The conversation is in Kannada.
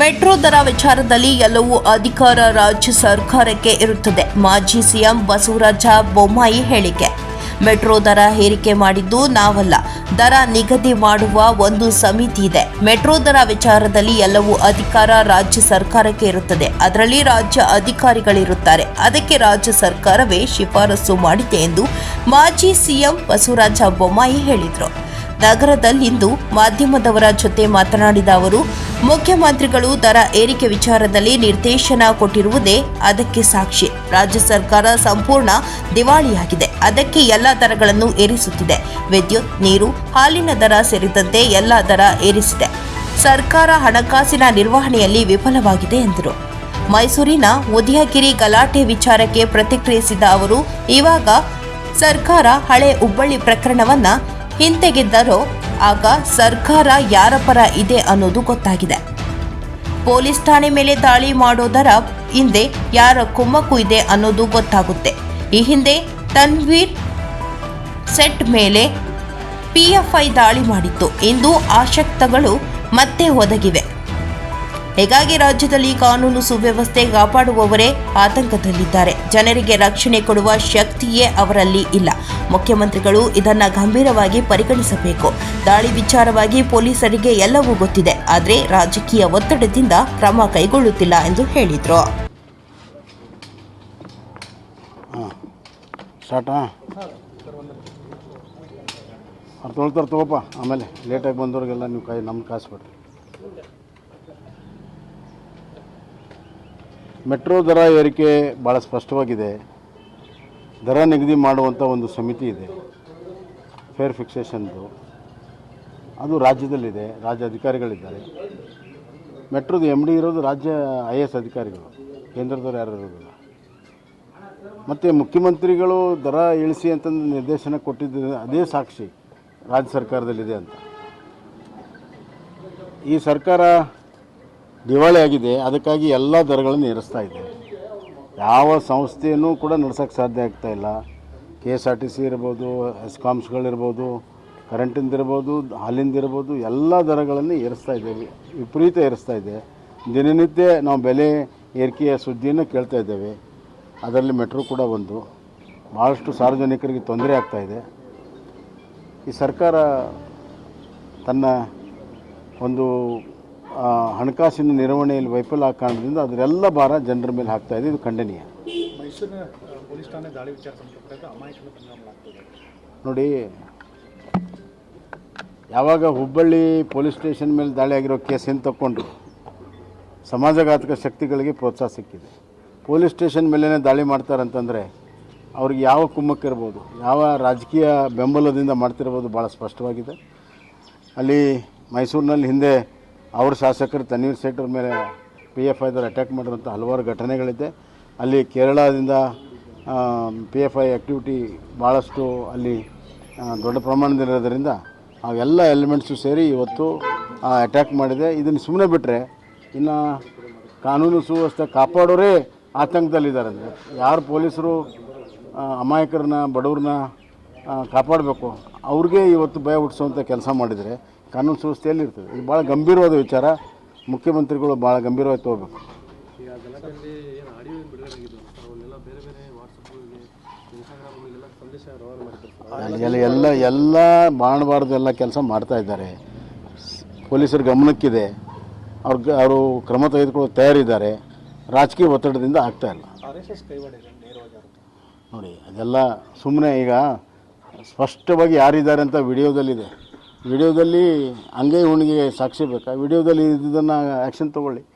ಮೆಟ್ರೋ ದರ ವಿಚಾರದಲ್ಲಿ ಎಲ್ಲವೂ ಅಧಿಕಾರ ರಾಜ್ಯ ಸರ್ಕಾರಕ್ಕೆ ಇರುತ್ತದೆ, ಮಾಜಿ ಸಿಎಂ ಬಸವರಾಜ ಬೊಮ್ಮಾಯಿ ಹೇಳಿಕೆ. ಮೆಟ್ರೋ ದರ ಏರಿಕೆ ಮಾಡಿದ್ದು ನಾವಲ್ಲ, ದರ ನಿಗದಿ ಮಾಡುವ ಒಂದು ಸಮಿತಿ ಇದೆ. ಮೆಟ್ರೋ ದರ ವಿಚಾರದಲ್ಲಿ ಎಲ್ಲವೂ ಅಧಿಕಾರ ರಾಜ್ಯ ಸರ್ಕಾರಕ್ಕೆ ಇರುತ್ತದೆ, ಅದರಲ್ಲಿ ರಾಜ್ಯ ಅಧಿಕಾರಿಗಳಿರುತ್ತಾರೆ. ಅದಕ್ಕೆ ರಾಜ್ಯ ಸರ್ಕಾರವೇ ಶಿಫಾರಸು ಮಾಡಿದೆ ಎಂದು ಮಾಜಿ ಸಿಎಂ ಬಸವರಾಜ ಬೊಮ್ಮಾಯಿ ಹೇಳಿದರು. ನಗರದಲ್ಲಿಂದು ಮಾಧ್ಯಮದವರ ಜೊತೆ ಮಾತನಾಡಿದ ಅವರು ಮುಖ್ಯಮಂತ್ರಿಗಳು ದರ ಏರಿಕೆ ವಿಚಾರದಲ್ಲಿ ನಿರ್ದೇಶನ ಕೊಟ್ಟಿರುವುದೇ ಅದಕ್ಕೆ ಸಾಕ್ಷಿ. ರಾಜ್ಯ ಸರ್ಕಾರ ಸಂಪೂರ್ಣ ದಿವಾಳಿಯಾಗಿದೆ. ಅದಕ್ಕೆ ಎಲ್ಲ ದರಗಳನ್ನು ಏರಿಸುತ್ತಿದೆ. ವಿದ್ಯುತ್, ನೀರು, ಹಾಲಿನ ದರ ಸೇರಿದಂತೆ ಎಲ್ಲ ದರ ಏರಿಸಿದೆ. ಸರ್ಕಾರ ಹಣಕಾಸಿನ ನಿರ್ವಹಣೆಯಲ್ಲಿ ವಿಫಲವಾಗಿದೆ ಎಂದರು. ಮೈಸೂರಿನ ಉದಯಗಿರಿ ಗಲಾಟೆ ವಿಚಾರಕ್ಕೆ ಪ್ರತಿಕ್ರಿಯಿಸಿದ ಅವರು, ಇವಾಗ ಸರ್ಕಾರ ಹಳೆ ಹುಬ್ಬಳ್ಳಿ ಪ್ರಕರಣವನ್ನ ಹಿಂತೆಗೆದ್ದರೋ ಆಗ ಸರ್ಕಾರ ಯಾರ ಪರ ಇದೆ ಅನ್ನೋದು ಗೊತ್ತಾಗಿದೆ. ಪೊಲೀಸ್ ಠಾಣೆ ಮೇಲೆ ದಾಳಿ ಮಾಡೋದರ ಹಿಂದೆ ಯಾರ ಕುಮ್ಮಕ್ಕು ಇದೆ ಅನ್ನೋದು ಗೊತ್ತಾಗುತ್ತೆ. ಈ ಹಿಂದೆ ತನ್ವೀರ್ ಸೆಟ್ ಮೇಲೆ ಪಿಎಫ್ಐ ದಾಳಿ ಮಾಡಿತ್ತು. ಇಂದು ಆಸಕ್ತಗಳು ಮತ್ತೆ ಒದಗಿವೆ. ಹೀಗಾಗಿ ರಾಜ್ಯದಲ್ಲಿ ಕಾನೂನು ಸುವ್ಯವಸ್ಥೆ ಕಾಪಾಡುವವರೇ ಆತಂಕದಲ್ಲಿದ್ದಾರೆ. ಜನರಿಗೆ ರಕ್ಷಣೆ ಕೊಡುವ ಶಕ್ತಿಯೇ ಅವರಲ್ಲಿ ಇಲ್ಲ. ಮುಖ್ಯಮಂತ್ರಿಗಳು ಇದನ್ನ ಗಂಭೀರವಾಗಿ ಪರಿಗಣಿಸಬೇಕು. ದಾಳಿ ವಿಚಾರವಾಗಿ ಪೊಲೀಸರಿಗೆ ಎಲ್ಲವೂ ಗೊತ್ತಿದೆ. ಆದರೆ ರಾಜಕೀಯ ಒತ್ತಡದಿಂದ ಕ್ರಮ ಕೈಗೊಳ್ಳುತ್ತಿಲ್ಲ ಎಂದು ಹೇಳಿದರು. ತೊಳ್ತಾರೆ ತಗೋಪ್ಪ. ಆಮೇಲೆ ಲೇಟಾಗಿ ಬಂದವ್ರಿಗೆಲ್ಲ ನೀವು ಕೈ, ನಮ್ಮ ಕಾಸು ಬಿಡ್ರಿ ಮೆಟ್ರೋ ದರ ಏರಿಕೆ ಭಾಳ ಸ್ಪಷ್ಟವಾಗಿದೆ. ದರ ನಿಗದಿ ಮಾಡುವಂಥ ಒಂದು ಸಮಿತಿ ಇದೆ. ಫೇರ್ ಫಿಕ್ಸೇಷನ್ದು ಅದು ರಾಜ್ಯದಲ್ಲಿದೆ. ರಾಜ್ಯ ಅಧಿಕಾರಿಗಳಿದ್ದಾರೆ ಮೆಟ್ರೋದು ಎಂ ಡಿ ಇರೋದು ರಾಜ್ಯ ಐ ಎ ಎಸ್ ಅಧಿಕಾರಿಗಳು. ಕೇಂದ್ರದವ್ರು ಯಾರು ಇರೋದಿಲ್ಲ. ಮತ್ತು ಮುಖ್ಯಮಂತ್ರಿಗಳು ದರ ಇಳಿಸಿ ಅಂತಂದು ನಿರ್ದೇಶನ ಕೊಟ್ಟಿದ್ದ ಅದೇ ಸಾಕ್ಷಿ ರಾಜ್ಯ ಸರ್ಕಾರದಲ್ಲಿದೆ ಅಂತ. ಈ ಸರ್ಕಾರ ದಿವಾಳಿ ಆಗಿದೆ. ಅದಕ್ಕಾಗಿ ಎಲ್ಲ ದರಗಳನ್ನು ಏರಿಸ್ತಾ ಇದೆ. ಯಾವ ಸಂಸ್ಥೆಯನ್ನು ಕೂಡ ನಡೆಸೋಕ್ಕೆ ಸಾಧ್ಯ ಆಗ್ತಾ ಇಲ್ಲ. K S R T C ಇರ್ಬೋದು ಎಸ್ಕಾಮ್ಸ್ಗಳಿರ್ಬೋದು ಕರೆಂಟಿಂದ ಇರ್ಬೋದು, ಹಾಲಿಂದ ಇರ್ಬೋದು, ಎಲ್ಲ ದರಗಳನ್ನು ಏರಿಸ್ತಾ ಇದ್ದೇವೆ ವಿಪರೀತ ಏರಿಸ್ತಾ ಇದೆ. ದಿನನಿತ್ಯ ನಾವು ಬೆಲೆ ಏರಿಕೆಯ ಸುದ್ದಿಯನ್ನು ಕೇಳ್ತಾ ಇದ್ದೇವೆ. ಅದರಲ್ಲಿ ಮೆಟ್ರೋ ಕೂಡ ಒಂದು. ಭಾಳಷ್ಟು ಸಾರ್ವಜನಿಕರಿಗೆ ತೊಂದರೆ ಆಗ್ತಾ ಇದೆ. ಈ ಸರ್ಕಾರ ತನ್ನ ಒಂದು ಹಣಕಾಸಿನ ನಿರ್ವಹಣೆಯಲ್ಲಿ ವೈಫಲ್ಯ ಕಾರಣದಿಂದ ಅದರೆಲ್ಲ ಭಾರ ಜನರ ಮೇಲೆ ಹಾಕ್ತಾ ಇದೆ. ಇದು ಖಂಡನೀಯ. ಮೈಸೂರಿನ ಅಹ್, ಪೊಲೀಸ್ ಠಾಣೆ ದಾಳಿ ವಿಚಾರ ಸಂಬಂಧಪಟ್ಟಾಗ ಅಮಾಯಕನ ಪರಿಣಾಮಗಳಾಗ್ತದೆ ನೋಡಿ ಯಾವಾಗ ಹುಬ್ಬಳ್ಳಿ ಪೊಲೀಸ್ ಸ್ಟೇಷನ್ ಮೇಲೆ ದಾಳಿ ಆಗಿರೋ ಕೇಸನ್ನು ತಗೊಂಡ್ರು ಸಮಾಜಘಾತಕ ಶಕ್ತಿಗಳಿಗೆ ಪ್ರೋತ್ಸಾಹ ಸಿಕ್ಕಿದೆ. ಪೊಲೀಸ್ ಸ್ಟೇಷನ್ ಮೇಲೇ ದಾಳಿ ಮಾಡ್ತಾರಂತಂದರೆ ಅವ್ರಿಗೆ ಯಾವ ಕುಮ್ಮಕ್ಕಿರ್ಬೋದು ಯಾವ ರಾಜಕೀಯ ಬೆಂಬಲದಿಂದ ಮಾಡ್ತಿರ್ಬೋದು ಭಾಳ ಸ್ಪಷ್ಟವಾಗಿದೆ. ಅಲ್ಲಿ ಮೈಸೂರಿನಲ್ಲಿ ಹಿಂದೆ ಅವ್ರ ಶಾಸಕರು ತನ್ವೀರ್ ಅವ್ರ ಮೇಲೆ ಪಿ ಎಫ್ ಐದವ್ರು ಅಟ್ಯಾಕ್ ಮಾಡಿರುವಂಥ ಹಲವಾರು ಘಟನೆಗಳಿದೆ. ಅಲ್ಲಿ ಕೇರಳದಿಂದ ಪಿ ಎಫ್ ಐ ಆ್ಯಕ್ಟಿವಿಟಿ ಭಾಳಷ್ಟು ಅಲ್ಲಿ ದೊಡ್ಡ ಪ್ರಮಾಣದಲ್ಲಿರೋದ್ರಿಂದ ಅವೆಲ್ಲ ಎಲಿಮೆಂಟ್ಸು ಸೇರಿ ಇವತ್ತು ಅಟ್ಯಾಕ್ ಮಾಡಿದೆ. ಇದನ್ನು ಸುಮ್ಮನೆ ಬಿಟ್ಟರೆ ಇನ್ನು ಕಾನೂನು ಸುವ್ಯವಸ್ಥೆ ಕಾಪಾಡೋರೇ ಆತಂಕದಲ್ಲಿದ್ದಾರೆ ಅಂದರೆ ಯಾರು ಪೊಲೀಸರು ಅಮಾಯಕರನ್ನ, ಬಡವ್ರನ್ನ ಕಾಪಾಡಬೇಕು, ಅವ್ರಿಗೆ ಇವತ್ತು ಭಯ ಹುಟ್ಟಿಸುವಂಥ ಕೆಲಸ ಮಾಡಿದರೆ ಕಾನೂನು ಸಂಸ್ಥೆಯಲ್ಲಿ ಇರ್ತದೆ. ಇದು ಭಾಳ ಗಂಭೀರವಾದ ವಿಚಾರ. ಮುಖ್ಯಮಂತ್ರಿಗಳು ಭಾಳ ಗಂಭೀರವಾಗಿ ತಗೋಬೇಕು. ಎಲ್ಲ ಎಲ್ಲ ಎಲ್ಲ ಮಾಡಬಾರ್ದು ಎಲ್ಲ ಕೆಲಸ ಮಾಡ್ತಾ ಇದ್ದಾರೆ. ಪೊಲೀಸರ ಗಮನಕ್ಕಿದೆ. ಅವ್ರ ಅವರು ಕ್ರಮ ತೆಗೆದುಕೊಳ್ಳೋ ತಯಾರಿದ್ದಾರೆ. ರಾಜಕೀಯ ಒತ್ತಡದಿಂದ ಆಗ್ತಾ ಇಲ್ಲ. ನೋಡಿ ಅದೆಲ್ಲ ಸುಮ್ಮನೆ ಈಗ ಸ್ಪಷ್ಟವಾಗಿ ಯಾರಿದ್ದಾರೆ ಅಂತ ವಿಡಿಯೋದಲ್ಲಿದೆ. ವಿಡಿಯೋದಲ್ಲಿ ಹಂಗೆ ಹುಣ್ಣಿಗೆ ಸಾಕ್ಷಿ ಬೇಕಾ? ವಿಡಿಯೋದಲ್ಲಿ ಇದನ್ನು ಆ್ಯಕ್ಷನ್ ತೊಗೊಳ್ಳಿ.